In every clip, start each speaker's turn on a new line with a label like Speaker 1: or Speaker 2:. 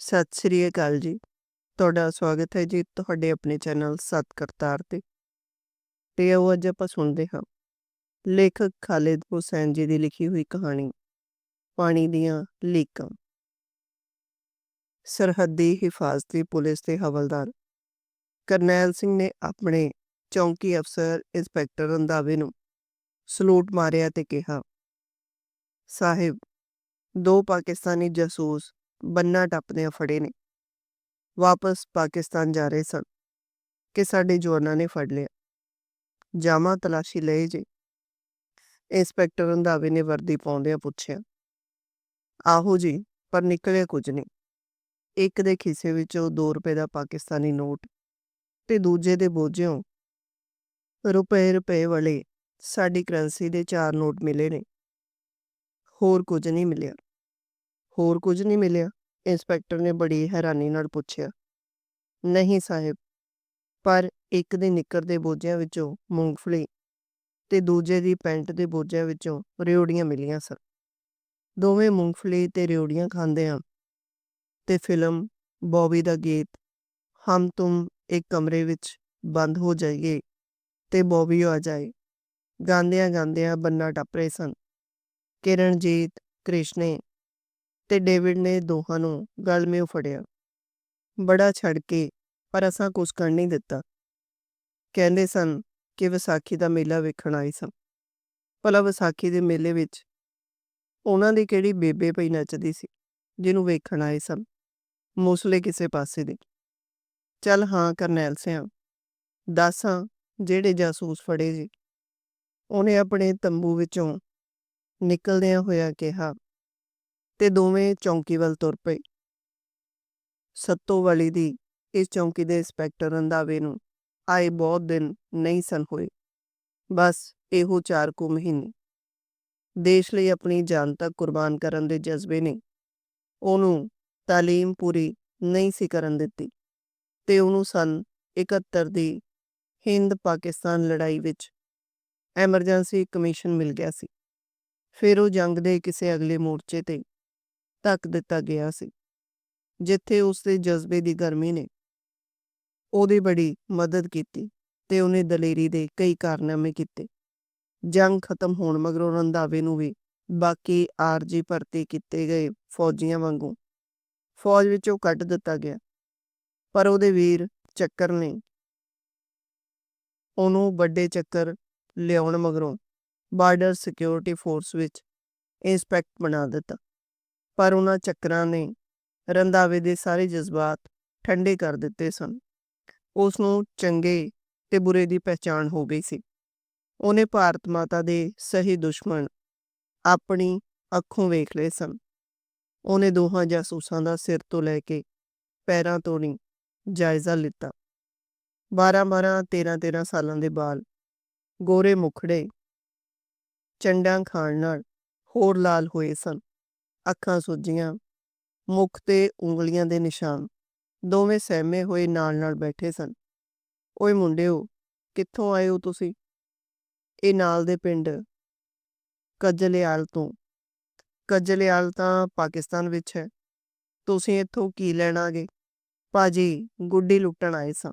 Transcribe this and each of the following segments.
Speaker 1: ਸਤਿ ਸ੍ਰੀ ਅਕਾਲ ਜੀ। ਤੁਹਾਡਾ ਸਵਾਗਤ ਹੈ ਜੀ ਤੁਹਾਡੇ ਆਪਣੇ ਚੈਨਲ ਸਤ ਕਰਤਾਰ ਤੇ। ਤੇ ਆਓ ਅੱਜ ਆਪਾਂ ਸੁਣਦੇ ਹਾਂ। ਲੇਖਕ ਖਾਲਿਦ ਹੁਸੈਨ ਜੀ ਦੀ ਲਿਖੀ ਹੋਈ ਕਹਾਣੀ, ਪਾਣੀ ਦੀਆਂ ਲੀਕਾਂ। ਸਰਹੱਦੀ ਹਿਫਾਜ਼ਤੀ ਪੁਲਿਸ ਦੇ ਹਵਲਦਾਰ। ਕਰਨੈਲ ਸਿੰਘ ਨੇ ਆਪਣੇ ਚੌਂਕੀ ਅਫਸਰ ਇੰਸਪੈਕਟਰ ਰੰਧਾਵੇ ਨੂੰ ਸਲੂਟ ਮਾਰਿਆ ਤੇ ਕਿਹਾ, ਸਾਹਿਬ, ਦੋ ਪਾਕਿਸਤਾਨੀ ਜਾਸੂਸ ਬੰਨਾ ਟੱਪਦਿਆਂ ਫੜੇ ਨੇ। ਵਾਪਸ ਪਾਕਿਸਤਾਨ ਜਾ ਰਹੇ ਸਨ ਕਿ ਸਾਡੇ ਜਵਾਨਾਂ ਨੇ ਫੜ ਲਿਆ। ਜਾਮਾ ਤਲਾਸ਼ੀ ਲਏ ਜੇ। ਇੰਸਪੈਕਟਰ ਰੰਧਾਵੇ ਨੇ ਵਰਦੀ ਪਾਉਂਦਿਆਂ ਪੁੱਛਿਆ, ਆਹੋ ਜੀ, ਪਰ ਨਿਕਲਿਆ ਕੁਝ ਨਹੀਂ। ਇੱਕ ਦੇ ਖਿੱਸੇ ਵਿੱਚੋਂ 2 ਰੁਪਏ ਦਾ ਪਾਕਿਸਤਾਨੀ ਨੋਟ ਤੇ ਦੂਜੇ ਦੇ ਬੋਝਿਓਂ ਰੁਪਏ ਰੁਪਏ ਵਾਲੇ ਸਾਡੀ ਕਰੰਸੀ ਦੇ ਚਾਰ ਨੋਟ ਮਿਲੇ ਨੇ। ਹੋਰ ਕੁਝ ਨਹੀਂ ਮਿਲਿਆ। ਹੋਰ ਕੁਝ ਨਹੀਂ ਮਿਲਿਆ। ਇੰਸਪੈਕਟਰ ਨੇ ਬੜੀ ਹੈਰਾਨੀ ਨਾਲ ਪੁੱਛਿਆ, ਨਹੀਂ ਸਾਹਿਬ, ਪਰ ਇੱਕ ਦੇ ਨਿੱਕਰ ਦੇ ਬੋਝਿਆਂ ਵਿੱਚੋਂ ਮੂੰਗਫਲੀ ਤੇ ਦੂਜੇ ਦੀ ਪੈਂਟ ਦੇ ਬੋਝਿਆਂ ਵਿੱਚੋਂ ਰਿਉੜੀਆਂ ਮਿਲੀਆਂ ਸਨ। ਦੋਵੇਂ ਮੂੰਗਫਲੀ ਤੇ ਰਿਉੜੀਆਂ ਖਾਂਦੇ ਆ ਤੇ ਫਿਲਮ ਬੌਬੀ ਦਾ ਗੀਤ ਹਮ ਤੁਮ ਇੱਕ ਕਮਰੇ ਵਿੱਚ ਬੰਦ ਹੋ ਜਾਈਏ ਤੇ ਬੌਬੀ ਆ ਜਾਏ। ਗਾਉਂਦਿਆਂ ਗਾਉਂਦਿਆਂ ਬੰਨਾ ਟੱਪ ਰਹੇ ਸਨ। ਕਿਰਨਜੀਤ ਕ੍ਰਿਸ਼ਨੇ ਤੇ ਡੇਵਿਡ ਨੇ ਦੋਹਾਂ ਨੂੰ ਗਲ ਮੇਂ ਫੜਿਆ। ਬੜਾ ਛੜ ਕੇ, ਪਰ ਅਸਾਂ ਕੁਝ ਕਰ ਨਹੀਂ ਦਿੱਤਾ। ਕਹਿੰਦੇ ਸਨ ਕਿ ਵਿਸਾਖੀ ਦਾ ਮੇਲਾ ਵੇਖਣ ਆਏ ਸਨ ਭਲਾ ਵਿਸਾਖੀ ਦੇ ਮੇਲੇ ਵਿੱਚ ਉਹਨਾਂ ਦੀ ਕਿਹੜੀ ਬੇਬੇ ਪਈ ਨੱਚਦੀ ਸੀ, ਜਿਹਨੂੰ ਵੇਖਣ ਆਏ ਸਨ ਮੂਸਲੇ ਕਿਸੇ ਪਾਸੇ ਦੇ। ਚੱਲ ਹਾਂ ਕਰਨੈਲ ਸਿਆਂ, ਦਾਸਾਂ ਜਿਹੜੇ ਜਾਸੂਸ ਫੜੇ ਜੀ। ਉਹਨੇ ਆਪਣੇ ਤੰਬੂ ਵਿੱਚੋਂ ਨਿਕਲਦਿਆਂ ਹੋਇਆ ਕਿਹਾ ਤੇ ਦੋਵੇਂ ਚੌਂਕੀ ਵੱਲ ਤੁਰ ਪਏ। ਸੱਤੋ ਵਾਲੀ ਦੀ ਇਸ ਚੌਂਕੀ ਦੇ ਇੰਸਪੈਕਟਰ ਰੰਧਾਵੇ ਨੂੰ ਆਏ ਬਹੁਤ ਦਿਨ ਨਹੀਂ ਸਨ ਹੋਏ। ਬਸ ਇਹੋ ਚਾਰ ਕੁ ਮਹੀਨੇ। ਦੇਸ਼ ਲਈ ਆਪਣੀ ਜਾਨ ਤੱਕ ਕੁਰਬਾਨ ਕਰਨ ਦੇ ਜਜ਼ਬੇ ਨੇ। ਉਹਨੂੰ ਤਾਲੀਮ ਪੂਰੀ ਨਹੀਂ ਸੀ ਕਰਨ ਦਿੱਤੀ ਤੇ ਉਹਨੂੰ ਸਨ 71 ਦੀ ਹਿੰਦ ਪਾਕਿਸਤਾਨ ਲੜਾਈ ਵਿੱਚ ਐਮਰਜੈਂਸੀ ਕਮਿਸ਼ਨ ਮਿਲ ਗਿਆ ਸੀ। ਫਿਰ ਉਹ ਜੰਗ ਦੇ ਕਿਸੇ ਅਗਲੇ ਮੋਰਚੇ ਤੇ ਧੱਕ ਦਿੱਤਾ ਗਿਆ ਸੀ, ਜਿੱਥੇ ਉਸ ਦੇ ਜਜ਼ਬੇ ਦੀ ਗਰਮੀ ਨੇ ਉਹਦੀ ਬੜੀ ਮਦਦ ਕੀਤੀ ਤੇ ਉਹਨੇ ਦਲੇਰੀ ਦੇ ਕਈ ਕਾਰਨਾਮੇ ਕੀਤੇ। ਜੰਗ ਖਤਮ ਹੋਣ ਮਗਰੋਂ ਰੰਧਾਵੇ ਨੂੰ ਵੀ ਬਾਕੀ ਆਰਜੀ ਭਰਤੀ ਕੀਤੇ ਗਏ ਫੌਜੀਆਂ ਵਾਂਗੂ ਫੌਜ ਵਿੱਚੋਂ ਕੱਢ ਦਿੱਤਾ ਗਿਆ, ਪਰ ਉਹਦੇ ਵੀਰ ਚੱਕਰ ਨੇ ਉਹਨੂੰ ਵੱਡੇ ਚੱਕਰ ਲਿਆਉਣ ਮਗਰੋਂ ਬਾਰਡਰ ਸਿਕਿਉਰਿਟੀ ਫੋਰਸ ਵਿੱਚ ਇੰਸਪੈਕਟ ਬਣਾ ਦਿੱਤਾ। ਪਰ ਉਹਨਾਂ ਚੱਕਰਾਂ ਨੇ ਰੰਧਾਵੇ ਦੇ ਸਾਰੇ ਜਜ਼ਬਾਤ ਠੰਡੇ ਕਰ ਦਿੱਤੇ ਸਨ। ਉਸ ਨੂੰ ਚੰਗੇ ਤੇ ਬੁਰੇ ਦੀ ਪਹਿਚਾਣ ਹੋ ਗਈ ਸੀ। ਉਹਨੇ ਭਾਰਤ ਮਾਤਾ ਦੇ ਸਹੀ ਦੁਸ਼ਮਣ ਆਪਣੀ ਅੱਖੋਂ ਵੇਖ ਲਏ ਸਨ। ਉਹਨੇ ਦੋਹਾਂ ਜਾਸੂਸਾਂ ਦਾ ਸਿਰ ਤੋਂ ਲੈ ਕੇ ਪੈਰਾਂ ਤੋਂ ਨਹੀਂ ਜਾਇਜ਼ਾ ਲਿੱਤਾ। 12-12 13-13 ਸਾਲਾਂ ਦੇ ਬਾਲ ਗੋਰੇ ਮੁਖੜੇ ਚੰਡਾਂ ਖਾਣ ਨਾਲ ਹੋਰ ਲਾਲ ਹੋਏ ਸਨ। ਅੱਖਾਂ ਸੁੱਜੀਆਂ, ਮੁਖ ਤੇ ਉਂਗਲੀਆਂ ਦੇ ਨਿਸ਼ਾਨ। ਦੋਵੇਂ ਸਹਿਮੇ ਹੋਏ ਨਾਲ-ਨਾਲ ਬੈਠੇ ਸਨ। ਓਏ ਮੁੰਡਿਓ, ਕਿੱਥੋਂ ਆਏ ਹੋ ਤੁਸੀਂ? ਇਹ ਨਾਲ ਦੇ ਪਿੰਡ, ਕਜਲਿਆਲ ਤੋਂ। ਕਜਲਿਆਲ ਤਾਂ ਪਾਕਿਸਤਾਨ ਵਿੱਚ ਹੈ। ਤੁਸੀਂ ਇੱਥੋਂ ਕੀ ਲੈਣ ਆਗੇ ਪਾਜੀ ਗੁੱਡੀ ਲੁੱਟਣ ਆਏ ਸਾਂ।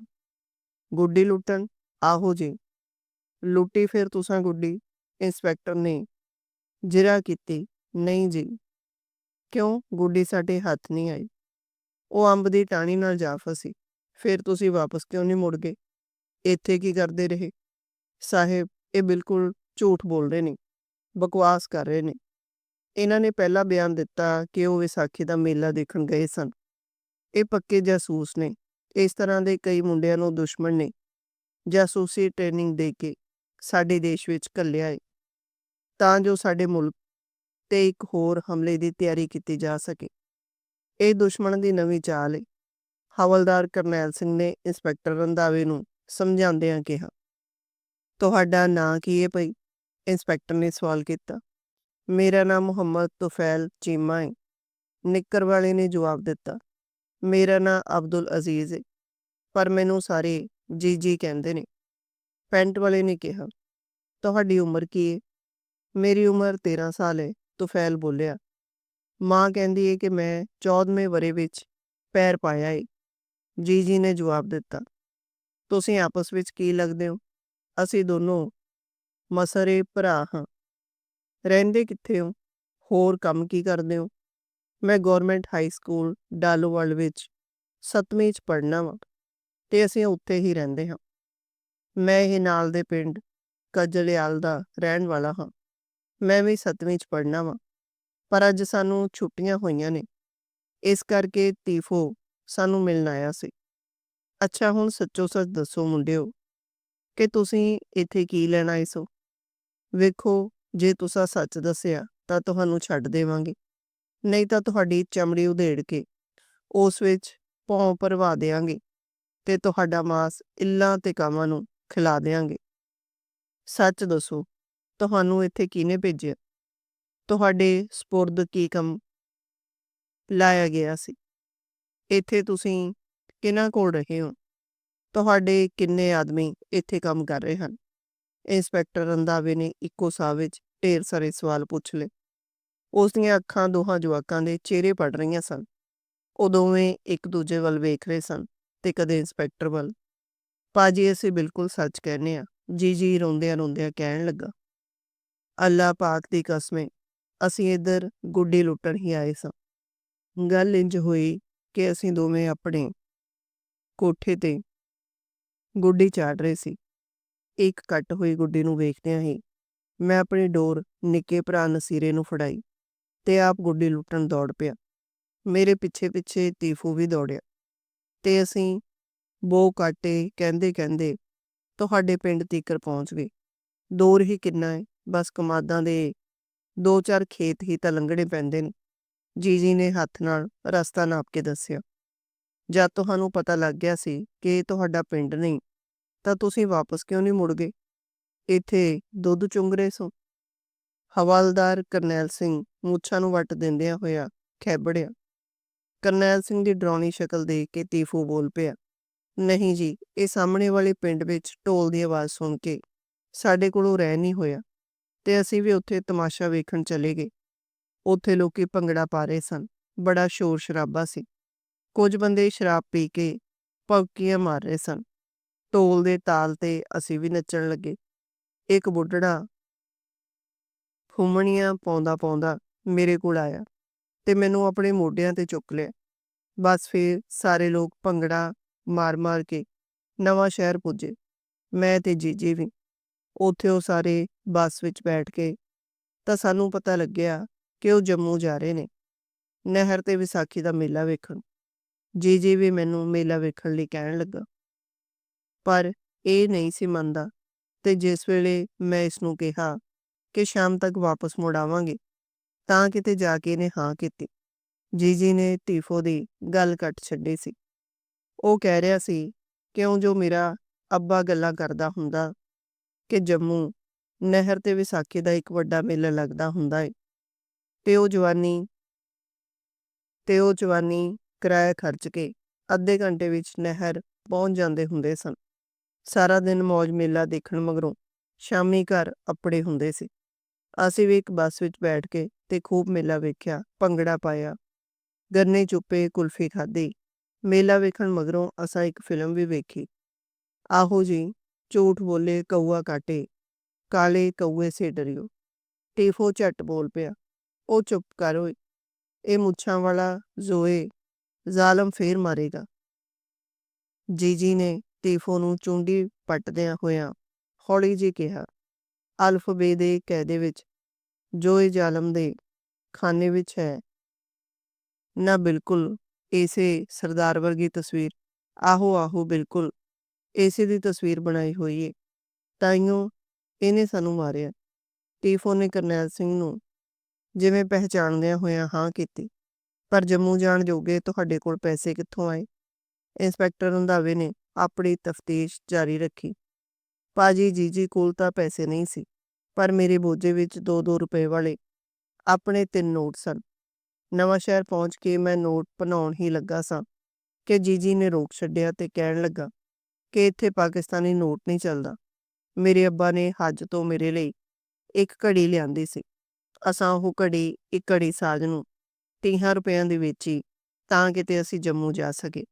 Speaker 1: ਗੁੱਡੀ ਲੁੱਟਣ? ਆਹੋ ਜੀ। ਲੁੱਟੀ ਫਿਰ ਤੁਸਾਂ ਗੁੱਡੀ, ਇੰਸਪੈਕਟਰ ਨੇ। ਜਿਰਾ ਕੀਤੀ? ਨਹੀਂ ਜੀ। ਕਿਉਂ ਗੁੱਡੀ ਸਾਡੇ ਹੱਥ ਨਹੀਂ ਆਈ? ਉਹ ਅੰਬ ਦੀ ਟਾਣੀ ਨਾਲ ਜਾ ਫਸੀ। ਫਿਰ ਤੁਸੀਂ ਵਾਪਸ ਕਿਉਂ ਨਹੀਂ ਮੁੜ ਗਏ? ਇੱਥੇ ਕੀ ਕਰਦੇ ਰਹੇ? ਸਾਹਿਬ, ਇਹ ਬਿਲਕੁਲ ਝੂਠ ਬੋਲ ਰਹੇ ਨੇ। ਬਕਵਾਸ ਕਰ ਰਹੇ ਨੇ। ਇਹਨਾਂ ਨੇ ਪਹਿਲਾ ਬਿਆਨ ਦਿੱਤਾ ਕਿ ਉਹ ਵਿਸਾਖੀ ਦਾ ਮੇਲਾ ਦੇਖਣ ਗਏ ਸਨ। ਇਹ ਪੱਕੇ ਜਾਸੂਸ ਨੇ। ਇਸ ਤਰ੍ਹਾਂ ਦੇ ਕਈ ਮੁੰਡਿਆਂ ਨੂੰ ਦੁਸ਼ਮਣ ਨੇ। ਜਾਸੂਸੀ ਟ੍ਰੇਨਿੰਗ ਦੇ ਕੇ ਸਾਡੇ ਦੇਸ਼ ਵਿੱਚ ਘੱਲਿਆ ਹੈ ਤਾਂ ਜੋ ਸਾਡੇ ਮੁਲਕ ਤੇ ਇੱਕ ਹੋਰ ਹਮਲੇ ਦੀ ਤਿਆਰੀ ਕੀਤੀ ਜਾ ਸਕੇ। ਇਹ ਦੁਸ਼ਮਣ ਦੀ ਨਵੀਂ ਚਾਲ ਹੈ ਹਵਲਦਾਰ ਕਰਨੈਲ ਸਿੰਘ ਨੇ ਇੰਸਪੈਕਟਰ ਰੰਧਾਵੇ ਨੂੰ ਸਮਝਾਉਂਦਿਆਂ ਕਿਹਾ, ਤੁਹਾਡਾ ਨਾਂ ਕੀ ਹੈ ਭਈ? ਇੰਸਪੈਕਟਰ ਨੇ ਸਵਾਲ ਕੀਤਾ, ਮੇਰਾ ਨਾਮ ਮੁਹੰਮਦ ਤੁਫੈਲ ਚੀਮਾ ਹੈ ਨਿੱਕਰ ਵਾਲੇ ਨੇ ਜਵਾਬ ਦਿੱਤਾ, ਮੇਰਾ ਨਾਮ ਅਬਦੁਲ ਅਜ਼ੀਜ਼ ਹੈ ਪਰ ਮੈਨੂੰ ਸਾਰੇ ਜੀ ਜੀ ਕਹਿੰਦੇ ਨੇ। ਪੈਂਟ ਵਾਲੇ ਨੇ ਕਿਹਾ, ਤੁਹਾਡੀ ਉਮਰ ਕੀ ਹੈ ਮੇਰੀ ਉਮਰ 13 ਸਾਲ ਹੈ ਤੁਫੈਲ ਬੋਲਿਆ। ਮਾਂ ਕਹਿੰਦੀ ਹੈ ਕਿ ਮੈਂ 14ਵੇਂ ਵਰੇ ਵਿੱਚ ਪੈਰ ਪਾਇਆ ਏ। ਜੀ ਜੀ ਨੇ ਜਵਾਬ ਦਿੱਤਾ। ਤੁਸੀਂ ਆਪਸ ਵਿੱਚ ਕੀ ਲੱਗਦੇ ਹੋ? ਅਸੀਂ ਦੋਨੋਂ ਮਸਰੇ ਭਰਾ ਹਾਂ। ਰਹਿੰਦੇ ਕਿੱਥੇ ਹੋ? ਹੋਰ ਕੰਮ ਕੀ ਕਰਦੇ ਹੋ? ਮੈਂ ਗਵਰਨਮੈਂਟ ਹਾਈ ਸਕੂਲ ਡਾਲੋਵਾਲ ਵਿੱਚ 7ਵੀਂ ਚ ਪੜ੍ਹਨਾ ਵਾਂ ਤੇ ਅਸੀਂ ਉੱਥੇ ਹੀ ਰਹਿੰਦੇ ਹਾਂ। ਮੈਂ ਇਹ ਨਾਲ ਦੇ ਪਿੰਡ ਕਜਲਿਆਲ ਦਾ ਰਹਿਣ ਵਾਲਾ ਹਾਂ। ਮੈਂ ਵੀ 7ਵੀਂ ਚ ਪੜ੍ਹਨਾ ਵਾਂ, ਪਰ ਅੱਜ ਸਾਨੂੰ ਛੁੱਟੀਆਂ ਹੋਈਆਂ ਨੇ। ਇਸ ਕਰਕੇ ਤੀਫੋ ਸਾਨੂੰ ਮਿਲਣ ਆਇਆ ਸੀ। ਅੱਛਾ, ਹੁਣ ਸੱਚੋ ਸੱਚ ਦੱਸੋ ਮੁੰਡਿਓ, ਕਿ ਤੁਸੀਂ ਇੱਥੇ ਕੀ ਲੈਣ ਆਏ ਸੋ? ਵੇਖੋ, ਜੇ ਤੁਸੀਂ ਸੱਚ ਦੱਸਿਆ, ਤਾਂ ਤੁਹਾਨੂੰ ਛੱਡ ਦੇਵਾਂਗੇ। ਨਹੀਂ ਤਾਂ ਤੁਹਾਡੀ ਚਮੜੀ ਉਧੇੜ ਕੇ ਉਸ ਵਿੱਚ ਭੌਂ ਭਰਵਾ ਦੇਵਾਂਗੇ ਤੇ ਤੁਹਾਡਾ ਮਾਸ ਇੱਲਾਂ ਤੇ ਕਾਮਾਂ ਨੂੰ ਖਿਲਾ ਦੇਵਾਂਗੇ ਸੱਚ ਦੱਸੋ ਤੁਹਾਨੂੰ ਇੱਥੇ ਕਿਹਨੇ ਭੇਜਿਆ? ਤੁਹਾਡੇ ਸਪੁਰਦ ਕੀ ਕੰਮ ਲਾਇਆ ਗਿਆ ਸੀ? ਇੱਥੇ ਤੁਸੀਂ ਕਿਹਨਾਂ ਕੋਲ ਰਹੇ ਹੋ? ਤੁਹਾਡੇ ਕਿੰਨੇ ਆਦਮੀ ਇੱਥੇ ਕੰਮ ਕਰ ਰਹੇ ਹਨ? ਇੰਸਪੈਕਟਰ ਰੰਧਾਵੇ ਨੇ ਇੱਕੋ ਸਾਹ ਵਿੱਚ ਢੇਰ ਸਾਰੇ ਸਵਾਲ ਪੁੱਛ ਲਏ। ਉਸ ਦੀਆਂ ਅੱਖਾਂ ਦੋਹਾਂ ਜਵਾਕਾਂ ਦੇ ਚਿਹਰੇ ਪੜ ਰਹੀਆਂ ਸਨ। ਉਹ ਦੋਵੇਂ ਇੱਕ ਦੂਜੇ ਵੱਲ ਵੇਖ ਰਹੇ ਸਨ ਤੇ ਕਦੇ ਇੰਸਪੈਕਟਰ ਵੱਲ। ਪਾਜੀ ਅਸੀਂ ਬਿਲਕੁਲ ਸੱਚ ਕਹਿੰਦੇ ਆ ਜੀ ਜੀ ਰੋਂਦਿਆਂ ਰੋਂਦਿਆਂ ਕਹਿਣ ਲੱਗਾ। ਅੱਲਾ ਪਾਕ ਦੀ ਕਸਮੇ, ਅਸੀਂ ਇੱਧਰ ਗੁੱਡੀ ਲੁੱਟਣ ਹੀ ਆਏ ਸਾਂ। ਗੱਲ ਇੰਜ ਹੋਈ ਕਿ ਅਸੀਂ ਦੋਵੇਂ ਆਪਣੇ ਕੋਠੇ ਤੇ ਗੁੱਡੀ ਚਾੜ ਰਹੇ ਸੀ। ਇੱਕ ਕੱਟ ਹੋਈ ਗੁੱਡੀ ਨੂੰ ਵੇਖਦਿਆਂ ਹੀ ਮੈਂ ਆਪਣੀ ਡੋਰ ਨਿੱਕੇ ਭਰਾ ਨਸੀਰੇ ਨੂੰ ਫੜਾਈ ਤੇ ਆਪ ਗੁੱਡੀ ਲੁੱਟਣ ਦੌੜ ਪਿਆ। ਮੇਰੇ ਪਿੱਛੇ ਪਿੱਛੇ ਤੀਫੂ ਵੀ ਦੌੜਿਆ ਤੇ ਅਸੀਂ ਬੋ ਕਾਟੇ ਕਹਿੰਦੇ ਕਹਿੰਦੇ ਤੁਹਾਡੇ ਪਿੰਡ ਤੀਕਰ ਪਹੁੰਚ ਗਏ। ਦੂਰ ਹੀ ਕਿੰਨਾ ਹੈ ਬਸ ਕਮਾਦਾਂ ਦੇ ਦੋ ਚਾਰ ਖੇਤ ਹੀ ਤਾਂ ਲੰਘਣੇ ਪੈਂਦੇ ਨੇ। ਜੀਜੀ ਨੇ ਹੱਥ ਨਾਲ ਰਸਤਾ ਨਾਪ ਕੇ ਦੱਸਿਆ। ਜਦ ਤੁਹਾਨੂੰ ਪਤਾ ਲੱਗ ਗਿਆ ਸੀ ਕਿ ਇਹ ਤੁਹਾਡਾ ਪਿੰਡ ਨਹੀਂ, ਤਾਂ ਤੁਸੀਂ ਵਾਪਸ ਕਿਉਂ ਨਹੀਂ ਮੁੜ ਗਏ? ਇੱਥੇ ਦੁੱਧ ਚੁੰਗ ਰਹੇ ਸੋ। ਹਵਾਲਦਾਰ ਕਰਨੈਲ ਸਿੰਘ ਮੂਛਾਂ ਨੂੰ ਵੱਟ ਦਿੰਦਿਆਂ ਹੋਇਆ ਖੈਬੜਿਆ ਕਰਨੈਲ ਸਿੰਘ ਦੀ ਡਰਾਉਣੀ ਸ਼ਕਲ ਦੇਖ ਕੇ ਤੀਫੂ ਬੋਲ ਪਿਆ, ਨਹੀਂ ਜੀ, ਇਹ ਸਾਹਮਣੇ ਵਾਲੇ ਪਿੰਡ ਵਿੱਚ ਢੋਲ ਦੀ ਆਵਾਜ਼ ਸੁਣ ਕੇ ਸਾਡੇ ਕੋਲੋਂ ਰਹਿ ਨਹੀਂ ਹੋਇਆ। ਤੇ ਅਸੀਂ ਵੀ ਉੱਥੇ ਤਮਾਸ਼ਾ ਵੇਖਣ ਚਲੇ ਗਏ। ਉੱਥੇ ਲੋਕੀ ਭੰਗੜਾ ਪਾ ਰਹੇ ਸਨ। ਬੜਾ ਸ਼ੋਰ ਸ਼ਰਾਬਾ ਸੀ। ਕੁਝ ਬੰਦੇ ਸ਼ਰਾਬ ਪੀ ਕੇ ਪੌਕੀਆਂ ਮਾਰ ਰਹੇ ਸਨ। ਢੋਲ ਦੇ ਤਾਲ ਤੇ ਅਸੀਂ ਵੀ ਨੱਚਣ ਲੱਗੇ। ਇੱਕ ਬੁੱਢੜਾ ਫੁੰਮਣੀਆਂ ਪਾਉਂਦਾ ਪਾਉਂਦਾ ਮੇਰੇ ਕੋਲ ਆਇਆ ਤੇ ਮੈਨੂੰ ਆਪਣੇ ਮੋਢਿਆਂ ਤੇ ਚੁੱਕ ਲਿਆ। ਬਸ ਫਿਰ ਸਾਰੇ ਲੋਕ ਭੰਗੜਾ ਮਾਰ-ਮਾਰ ਕੇ ਨਵਾਂ ਸ਼ਹਿਰ ਪੁੱਜੇ। ਮੈਂ ਤੇ ਜੀਜੀ ਵੀ ਉੱਥੇ ਉਹ ਸਾਰੇ ਬੱਸ ਵਿੱਚ ਬੈਠ ਕੇ ਤਾਂ ਸਾਨੂੰ ਪਤਾ ਲੱਗਿਆ ਕਿ ਉਹ ਜੰਮੂ ਜਾ ਰਹੇ ਨੇ। ਨਹਿਰ ਤੇ ਵਿਸਾਖੀ ਦਾ ਮੇਲਾ ਵੇਖਣ। ਜੀ ਜੀ ਵੀ ਮੈਨੂੰ ਮੇਲਾ ਵੇਖਣ ਲਈ ਕਹਿਣ ਲੱਗਾ। ਪਰ ਇਹ ਨਹੀਂ ਸੀ ਮੰਨਦਾ ਤੇ ਜਿਸ ਵੇਲੇ ਮੈਂ ਇਸ ਨੂੰ ਕਿਹਾ ਕਿ ਸ਼ਾਮ ਤੱਕ ਵਾਪਸ ਮੁੜ ਆਵਾਂਗੇ ਤਾਂ ਕਿਤੇ ਜਾ ਕੇ ਇਹਨੇ ਹਾਂ ਕੀਤੀ। ਜੀਜੀ ਨੇ ਟੀਫੋ ਦੀ ਗੱਲ ਕੱਟ ਛੱਡੀ ਸੀ। ਉਹ ਕਹਿ ਰਿਹਾ ਸੀ ਕਿਉਂ ਜੋ ਮੇਰਾ ਅੱਬਾ ਗੱਲਾਂ ਕਰਦਾ ਹੁੰਦਾ ਕਿ ਜੰਮੂ ਨਹਿਰ ਤੇ ਵਿਸਾਖੀ ਦਾ ਇੱਕ ਵੱਡਾ ਮੇਲਾ ਲੱਗਦਾ ਹੁੰਦਾ ਹੈ ਤੇ ਉਹ ਜਵਾਨੀ, ਤੇ ਉਹ ਜਵਾਨੀ ਕਿਰਾਇਆ ਖਰਚ ਕੇ ਅੱਧੇ ਘੰਟੇ ਵਿੱਚ ਨਹਿਰ ਪਹੁੰਚ ਜਾਂਦੇ ਹੁੰਦੇ ਸਨ। ਸਾਰਾ ਦਿਨ ਮੌਜ ਮੇਲਾ ਦੇਖਣ ਮਗਰੋਂ ਸ਼ਾਮੀ ਘਰ ਆਪਣੇ ਹੁੰਦੇ ਸੀ। ਅਸੀਂ ਵੀ ਇੱਕ ਬੱਸ ਵਿੱਚ ਬੈਠ ਕੇ ਤੇ ਖੂਬ ਮੇਲਾ ਵੇਖਿਆ, ਭੰਗੜਾ ਪਾਇਆ ਗੰਨੇ ਚੁੱਪੇ ਕੁਲਫੀ ਖਾਧੀ। ਮੇਲਾ ਵੇਖਣ ਮਗਰੋਂ ਅਸਾਂ ਇੱਕ ਫਿਲਮ ਵੀ ਵੇਖੀ। ਆਹੋ ਜੀ ਝੂਠ ਬੋਲੇ, ਕਊਆ ਕਾਟੇ, ਕਾਲੇ ਕਊਏ ਸੇ ਡਰਿਓ। ਟੀਫੋ ਝਟ ਬੋਲ ਪਿਆ, ਉਹ ਚੁੱਪ ਕਰ ਓਏ, ਇਹ ਮੁੱਛਾਂ ਵਾਲਾ ਜ਼ੋਏ, ਜ਼ਾਲਮ ਫੇਰ ਮਾਰੇਗਾ। ਜੀਜੀ ਨੇ ਟੀਫੋ ਨੂੰ ਚੁੰਡੀ ਪੱਟਦਿਆਂ ਹੋਇਆਂ ਹੌਲੀ ਜੀ ਕਿਹਾ ਅਲਫਬੇ ਦੇ ਕਾਇਦੇ ਵਿੱਚ ਜੋਏ ਜ਼ਾਲਮ ਦੇ ਖਾਨੇ ਵਿੱਚ ਹੈ, ਨਾ ਬਿਲਕੁਲ ਇਸੇ ਸਰਦਾਰ ਵਰਗੀ ਤਸਵੀਰ ਆਹੋ ਆਹੋ ਬਿਲਕੁਲ ਇਸੇ ਦੀ ਤਸਵੀਰ ਬਣਾਈ ਹੋਈ ਏ। ਤਾਈਓ ਇਹਨੇ ਸਾਨੂੰ ਮਾਰਿਆ। ਟੀਫੋ ਨੇ ਕਰਨੈਲ ਸਿੰਘ ਨੂੰ ਜਿਵੇਂ ਪਹਿਚਾਣਦਿਆਂ ਹੋਇਆਂ ਹਾਂ ਕੀਤੀ। ਪਰ ਜੰਮੂ ਜਾਣ ਜੋਗੇ ਤੁਹਾਡੇ ਕੋਲ ਪੈਸੇ ਕਿੱਥੋਂ ਆਏ? ਇੰਸਪੈਕਟਰ ਰੰਧਾਵੇ ਨੇ ਆਪਣੀ ਤਫਤੀਸ਼ ਜਾਰੀ ਰੱਖੀ। ਪਾਜੀ ਜੀਜੀ ਕੋਲ ਤਾਂ ਪੈਸੇ ਨਹੀਂ ਸੀ, ਪਰ ਮੇਰੇ ਬੋਝੇ ਵਿੱਚ 2-2 ਰੁਪਏ ਵਾਲੇ ਆਪਣੇ ਤਿੰਨ ਨੋਟ ਸਨ। ਨਵਾਂ ਸ਼ਹਿਰ ਪਹੁੰਚ ਕੇ ਮੈਂ ਨੋਟ ਬਣਾਉਣ ਹੀ ਲੱਗਾ ਸਾਂ ਕਿ ਜੀਜੀ ਨੇ ਰੋਕ ਛੱਡਿਆ ਤੇ ਕਹਿਣ ਲੱਗਾ ਕਿ ਇੱਥੇ ਪਾਕਿਸਤਾਨੀ ਨੋਟ ਨਹੀਂ ਚੱਲਦਾ। ਮੇਰੇ ਅੱਬਾ ਨੇ ਹੱਜ ਤੋਂ ਮੇਰੇ ਲਈ ਇੱਕ ਘੜੀ ਲਿਆਂਦੀ ਸੀ। ਅਸਾਂ ਉਹ ਘੜੀ, ਇੱਕ ਘੜੀ ਸਾਜ ਨੂੰ 30 ਰੁਪਈਆਂ ਦੀ ਵੇਚੀ ਤਾਂ ਕਿਤੇ ਅਸੀਂ ਜੰਮੂ ਜਾ ਸਕੇ।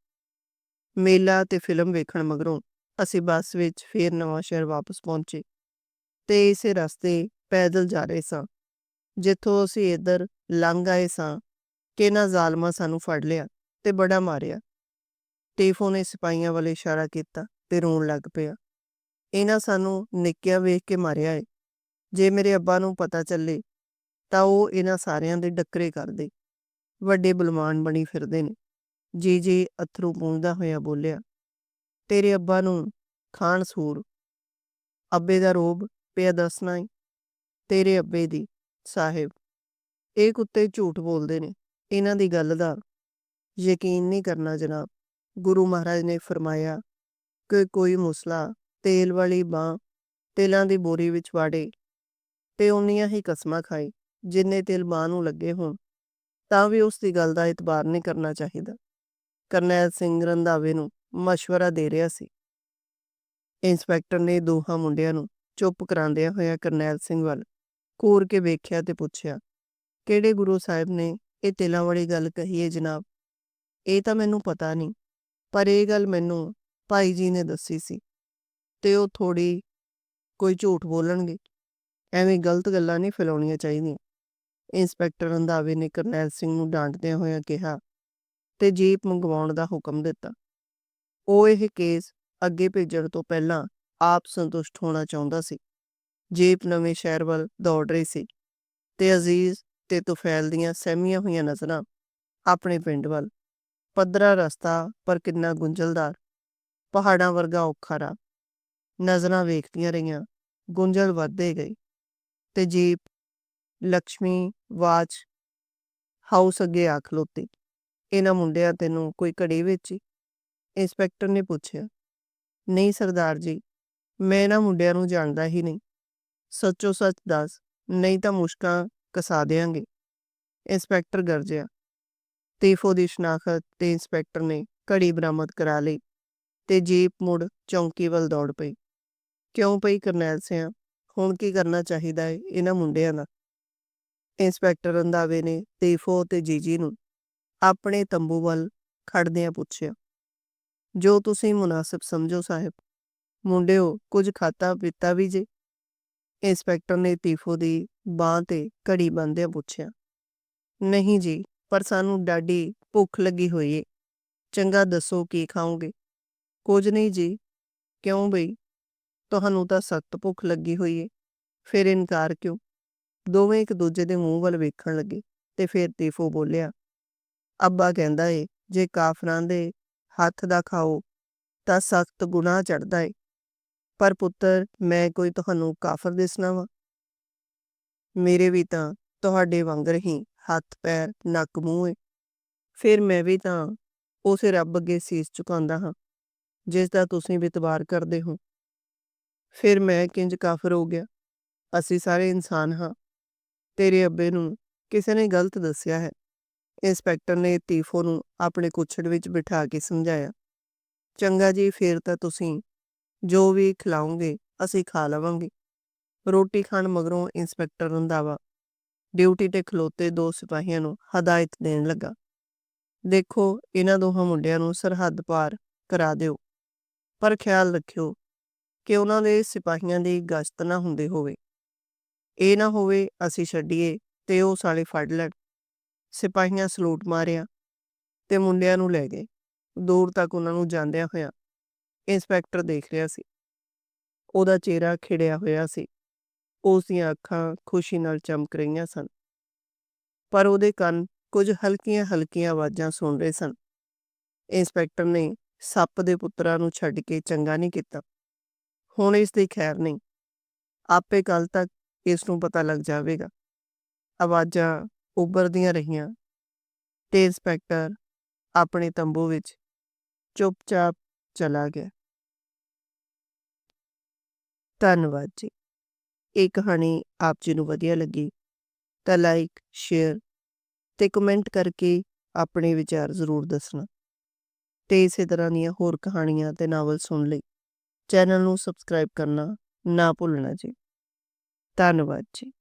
Speaker 1: ਮੇਲਾ ਤੇ ਫਿਲਮ ਵੇਖਣ ਮਗਰੋਂ ਅਸੀਂ ਬੱਸ ਵਿੱਚ ਫੇਰ ਨਵਾਂ ਸ਼ਹਿਰ ਵਾਪਸ ਪਹੁੰਚੇ ਤੇ ਇਸੇ ਰਸਤੇ ਪੈਦਲ ਜਾ ਰਹੇ ਸਾਂ। ਜਿੱਥੋਂ ਅਸੀਂ ਇੱਧਰ ਲੰਘ ਆਏ ਸਾਂ ਕਿ ਨਾ ਜ਼ਾਲਮਾ ਸਾਨੂੰ ਫੜ ਲਿਆ ਤੇ ਬੜਾ ਮਾਰਿਆ। ਟੀਫੋ ਨੇ ਸਿਪਾਹੀਆਂ ਵੱਲ ਇਸ਼ਾਰਾ ਕੀਤਾ ਤੇ ਰੋਣ ਲੱਗ ਪਿਆ। ਇਹਨਾਂ ਸਾਨੂੰ ਨਿੱਕਿਆ ਵੇਖ ਕੇ ਮਾਰਿਆ ਏ। ਜੇ ਮੇਰੇ ਅੱਬਾ ਨੂੰ ਪਤਾ ਚੱਲੇ, ਤਾਂ ਉਹ ਇਹਨਾਂ ਸਾਰਿਆਂ ਦੇ ਡੱਕਰੇ ਕਰਦੇ ਵੱਡੇ ਬਲਵਾਨ ਬਣੀ ਫਿਰਦੇ ਨੇ। ਜੀ ਜੀ ਅਥਰੂ ਪੂੰਝਦਾ ਹੋਇਆ ਬੋਲਿਆ, ਤੇਰੇ ਅੱਬਾ ਨੂੰ ਖਾਨ ਸੂਰ। ਅੱਬੇ ਦਾ ਰੋਬ ਪਿਆ ਦੱਸਣਾ ਈ ਤੇਰੇ ਅੱਬੇ ਦੀ ਸਾਹਿਬ। ਇਹ ਕੁੱਤੇ ਝੂਠ ਬੋਲਦੇ ਨੇ। ਇਹਨਾਂ ਦੀ ਗੱਲ ਦਾ ਯਕੀਨ ਨਹੀਂ ਕਰਨਾ ਜਨਾਬ। ਗੁਰੂ ਮਹਾਰਾਜ ਨੇ ਫਰਮਾਇਆ ਕੋਈ ਮੁਸਲਾ ਤੇਲ ਵਾਲੀ ਬਾਹ ਤੇਲਾਂ ਦੀ ਬੋਰੀ ਵਿੱਚ ਵਾੜੇ ਤੇ ਉਨੀਆਂ ਹੀ ਕਸਮਾਂ ਖਾਏ ਜਿੰਨੇ ਤੇਲ ਬਾਹ ਨੂੰ ਲੱਗੇ ਹੋਣ, ਤਾਂ ਵੀ ਉਸ ਦੀ ਗੱਲ ਦਾ ਇਤਬਾਰ ਨਹੀਂ ਕਰਨਾ ਚਾਹੀਦਾ। ਕਰਨੈਲ ਸਿੰਘ ਰੰਧਾਵੇ ਨੂੰ ਮਸ਼ਵਰਾ ਦੇ ਰਿਹਾ ਸੀ। ਇੰਸਪੈਕਟਰ ਨੇ ਦੋਹਾਂ ਮੁੰਡਿਆਂ ਨੂੰ ਚੁੱਪ ਕਰਾਉਂਦਿਆਂ ਹੋਇਆ ਕਰਨੈਲ ਸਿੰਘ ਵੱਲ ਘੂਰ ਕੇ ਵੇਖਿਆ ਤੇ ਪੁੱਛਿਆ, ਕਿਹੜੇ ਗੁਰੂ ਸਾਹਿਬ ਨੇ ਇਹ ਤੇਲਾਂ ਵਾਲੀ ਗੱਲ ਕਹੀ ਹੈ ਜਨਾਬ? ਇਹ ਤਾਂ ਮੈਨੂੰ ਪਤਾ ਨਹੀਂ, ਪਰ ਇਹ ਗੱਲ ਮੈਨੂੰ ਭਾਈ ਜੀ ਨੇ ਦੱਸੀ ਸੀ ਤੇ ਉਹ ਥੋੜੀ ਕੋਈ ਝੂਠ ਬੋਲਣਗੇ। ਐਵੇਂ ਗਲਤ ਗੱਲਾਂ ਨਹੀਂ ਫੈਲਾਉਣੀਆਂ ਚਾਹੀਦੀਆਂ। ਇੰਸਪੈਕਟਰ ਰੰਧਾਵੇ ਨੇ ਕਰਨੈਲ ਸਿੰਘ ਨੂੰ ਡਾਂਟਦਿਆਂ ਹੋਇਆਂ ਕਿਹਾ ਤੇ ਜੀਪ ਮੰਗਵਾਉਣ ਦਾ ਹੁਕਮ ਦਿੱਤਾ। ਉਹ ਇਹ ਕੇਸ ਅੱਗੇ ਭੇਜਣ ਤੋਂ ਪਹਿਲਾਂ ਆਪ ਸੰਤੁਸ਼ਟ ਹੋਣਾ ਚਾਹੁੰਦਾ ਸੀ। ਜੀਪ ਨਵੇਂ ਸ਼ਹਿਰ ਵੱਲ ਦੌੜ ਰਹੀ ਸੀ ਤੇ ਅਜ਼ੀਜ਼ ਤੇ ਤੁਫੈਲ ਦੀਆਂ ਸਹਿਮੀਆਂ ਹੋਈਆਂ ਨਜ਼ਰਾਂ ਆਪਣੇ ਪਿੰਡ ਵੱਲ। ਪੱਧਰਾ ਰਸਤਾ ਪਰ ਕਿੰਨਾ ਗੁੰਝਲਦਾਰ ਪਹਾੜਾਂ ਵਰਗਾ ਔਖਾ ਰਾਹ। ਨਜ਼ਰਾਂ ਵੇਖਦੀਆਂ ਰਹੀਆਂ, ਗੁੰਝਲ ਵੱਧਦੇ ਗਈ ਤੇ ਜੀਪ ਲక్ష్ਮੀ ਵਾਚ, ਹਾਊਸ ਅੱਗੇ ਆ ਖਲੋਤੀ। ਇਹਨਾਂ ਮੁੰਡਿਆਂ ਤੈਨੂੰ ਕੋਈ ਘੜੀ ਵਿੱਚ? ਹੀ ਇੰਸਪੈਕਟਰ ਨੇ ਪੁੱਛਿਆ। ਨਹੀਂ ਸਰਦਾਰ ਜੀ, ਮੈਂ ਇਹਨਾਂ ਮੁੰਡਿਆਂ ਨੂੰ ਜਾਣਦਾ ਹੀ ਨਹੀਂ। ਸੱਚੋ ਸੱਚ ਦੱਸ, ਨਹੀਂ ਤਾਂ ਮੁਸ਼ਕਾਂ ਕਸਾ ਦੇਾਂਗੇ ਇੰਸਪੈਕਟਰ ਗਰਜਿਆ। ਤੀਫੋ ਦੀ ਸ਼ਨਾਖਤ ਤੇ ਇੰਸਪੈਕਟਰ ਨੇ ਘੜੀ ਬਰਾਮਦ ਕਰਾ ਲਈ। ਤੇ ਜੀਪ ਮੁੜ ਚੌਂਕੀ ਵੱਲ ਦੌੜ ਪਈ। ਕਿਉਂ ਪਈ ਕਰਨੈਲ ਸਿਆ? ਹੁਣ ਕੀ ਕਰਨਾ ਚਾਹੀਦਾ ਹੈ ਇਹਨਾਂ ਮੁੰਡਿਆਂ ਦਾ ਇੰਸਪੈਕਟਰ ਰੰਧਾਵੇ ਨੇ ਤੀਫੋ ਤੇ ਜੀਜੀ ਨੂੰ ਆਪਣੇ ਤੰਬੂ ਵੱਲ ਖੜਦਿਆਂ ਪੁੱਛਿਆ। ਜੋ ਤੁਸੀਂ ਮੁਨਾਸਿਬ ਸਮਝੋ ਸਾਹਿਬ, ਮੁੰਡਿਓ, ਕੁਝ ਖਾਤਾ ਪੀਤਾ ਵੀ ਜੇ? ਇੰਸਪੈਕਟਰ ਨੇ ਤੀਫੋ ਦੀ ਬਾਹ ਤੇ ਘੜੀ ਬੰਨ੍ਹਦਿਆਂ ਪੁੱਛਿਆ। ਨਹੀਂ ਜੀ, ਪਰ ਸਾਨੂੰ ਡਾਢੀ ਭੁੱਖ ਲੱਗੀ ਹੋਈ ਏ। ਚੰਗਾ ਦੱਸੋ ਕੀ ਖਾਓਗੇ? ਕੁਝ ਨਹੀਂ ਜੀ। ਕਿਉਂ ਬਈ? ਤੁਹਾਨੂੰ ਤਾਂ ਸਖਤ ਭੁੱਖ ਲੱਗੀ ਹੋਈ ਏ। ਫਿਰ ਇਨਕਾਰ ਕਿਉਂ? ਦੋਵੇਂ ਇੱਕ ਦੂਜੇ ਦੇ ਮੂੰਹ ਵੱਲ ਵੇਖਣ ਲੱਗੇ ਤੇ ਫਿਰ ਤੀਫੋ ਬੋਲਿਆ, ਅੱਬਾ ਕਹਿੰਦਾ ਏ, ਜੇ ਕਾਫਰਾਂ ਦੇ ਹੱਥ ਦਾ ਖਾਓ ਤਾਂ ਸਖਤ ਗੁਨਾਹ ਚੜਦਾ ਏ। ਪਰ ਪੁੱਤਰ, ਮੈਂ ਕੋਈ ਤੁਹਾਨੂੰ ਕਾਫਰ ਦਿਸਣਾ ਵਾ। ਮੇਰੇ ਵੀ ਤਾਂ ਤੁਹਾਡੇ ਵਾਂਗਰ ਹੀ ਹੱਥ, ਪੈਰ, ਨੱਕ, ਮੂੰਹ ਏ। ਫਿਰ ਮੈਂ ਵੀ ਤਾਂ ਉਸੇ ਰੱਬ ਅੱਗੇ ਸੀਸ ਝੁਕਾਉਂਦਾ ਹਾਂ। ਜਿਸ ਦਾ ਤੁਸੀਂ ਵੀ ਕਰਦੇ ਹੋ। ਫਿਰ ਮੈਂ ਕਿੰਜ ਕਾਫਰ ਹੋ ਗਿਆ। ਅਸੀਂ ਸਾਰੇ ਇਨਸਾਨ ਹਾਂ। ਤੇਰੇ ਅੱਬੇ ਨੂੰ ਕਿਸੇ ਨੇ ਗਲਤ ਦੱਸਿਆ ਹੈ। ਇੰਸਪੈਕਟਰ ਨੇ ਤੀਫੋ ਨੂੰ ਆਪਣੇ ਕੁੱਛੜ ਵਿੱਚ ਬਿਠਾ ਕੇ ਸਮਝਾਇਆ। ਚੰਗਾ ਜੀ, ਫੇਰ ਤਾਂ ਤੁਸੀਂ ਜੋ ਵੀ ਖਿਲਾਉਂਗੇ ਅਸੀਂ ਖਾ ਲਵਾਂਗੇ। ਰੋਟੀ ਖਾਣ ਮਗਰੋਂ ਇੰਸਪੈਕਟਰ ਰੰਧਾਵਾ ਡਿਊਟੀ ਤੇ ਖਲੋਤੇ ਦੋ ਸਿਪਾਹੀਆਂ ਨੂੰ ਹਦਾਇਤ ਦੇਣ ਲੱਗਾ। ਦੇਖੋ, ਇਹਨਾਂ ਦੋਹਾਂ ਮੁੰਡਿਆਂ ਨੂੰ ਸਰਹੱਦ ਪਾਰ ਕਰਾ ਦਿਓ। ਪਰ ਖਿਆਲ ਰੱਖਿਓ ਕਿ ਉਹਨਾਂ ਦੇ ਸਿਪਾਹੀਆਂ ਦੀ ਗਸ਼ਤ ਨਾ ਹੁੰਦੇ ਹੋਵੇ। ਇਹ ਨਾ ਹੋਵੇ ਅਸੀਂ ਛੱਡੀਏ ਤੇ ਉਹ ਸਾਲੇ ਫੜ ਲੈਣ। ਸਿਪਾਹੀਆਂ ਸਲੂਟ ਮਾਰਿਆ ਤੇ ਮੁੰਡਿਆਂ ਨੂੰ ਲੈ ਗਏ। ਦੂਰ ਤੱਕ ਉਹਨਾਂ ਨੂੰ ਜਾਂਦਿਆਂ ਹੋਇਆ ਇੰਸਪੈਕਟਰ ਦੇਖ ਰਿਹਾ ਸੀ। ਉਹਦਾ ਚਿਹਰਾ ਖਿੜਿਆ ਹੋਇਆ ਸੀ। ਉਸ ਦੀਆਂ ਅੱਖਾਂ ਖੁਸ਼ੀ ਨਾਲ ਚਮਕ ਰਹੀਆਂ ਸਨ। ਪਰ ਉਹਦੇ ਕੰਨ ਕੁਝ ਹਲਕੀਆਂ-ਹਲਕੀਆਂ ਆਵਾਜ਼ਾਂ ਸੁਣ ਰਹੇ ਸਨ। ਇੰਸਪੈਕਟਰ ਨੇ ਸੱਪ ਦੇ ਪੁੱਤਰਾਂ ਨੂੰ ਛੱਡ ਕੇ ਚੰਗਾ ਨਹੀਂ ਕੀਤਾ। ਹੁਣ ਇਸ ਦੀ ਖੈਰ ਨਹੀਂ। ਆਪੇ ਕੱਲ ਤੱਕ ਇਸ ਨੂੰ ਪਤਾ ਲੱਗ ਜਾਵੇਗਾ। ਆਵਾਜ਼ਾਂ ਉੱਭਰਦੀਆਂ ਰਹੀਆਂ। ਤੇ ਇੰਸਪੈਕਟਰ ਆਪਣੇ ਤੰਬੂ ਵਿੱਚ ਚੁੱਪਚਾਪ ਚਲਾ ਗਿਆ। ਧੰਨਵਾਦ ਜੀ। ਇਹ ਕਹਾਣੀ ਆਪ ਜੀ ਨੂੰ ਵਧੀਆ ਲੱਗੀ ਤਾਂ ਲਾਈਕ, ਸ਼ੇਅਰ ਤੇ ਕਮੈਂਟ ਕਰਕੇ ਆਪਣੇ ਵਿਚਾਰ ਜ਼ਰੂਰ ਦੱਸਣਾ। ਤੇ ਇਸੇ ਤਰ੍ਹਾਂ ਦੀਆਂ ਹੋਰ ਕਹਾਣੀਆਂ ਤੇ ਨਾਵਲ ਸੁਣ ਲਈ ਚੈਨਲ ਨੂੰ ਸਬਸਕ੍ਰਾਈਬ ਕਰਨਾ ਨਾ ਭੁੱਲਣਾ ਜੀ। ਧੰਨਵਾਦ ਜੀ।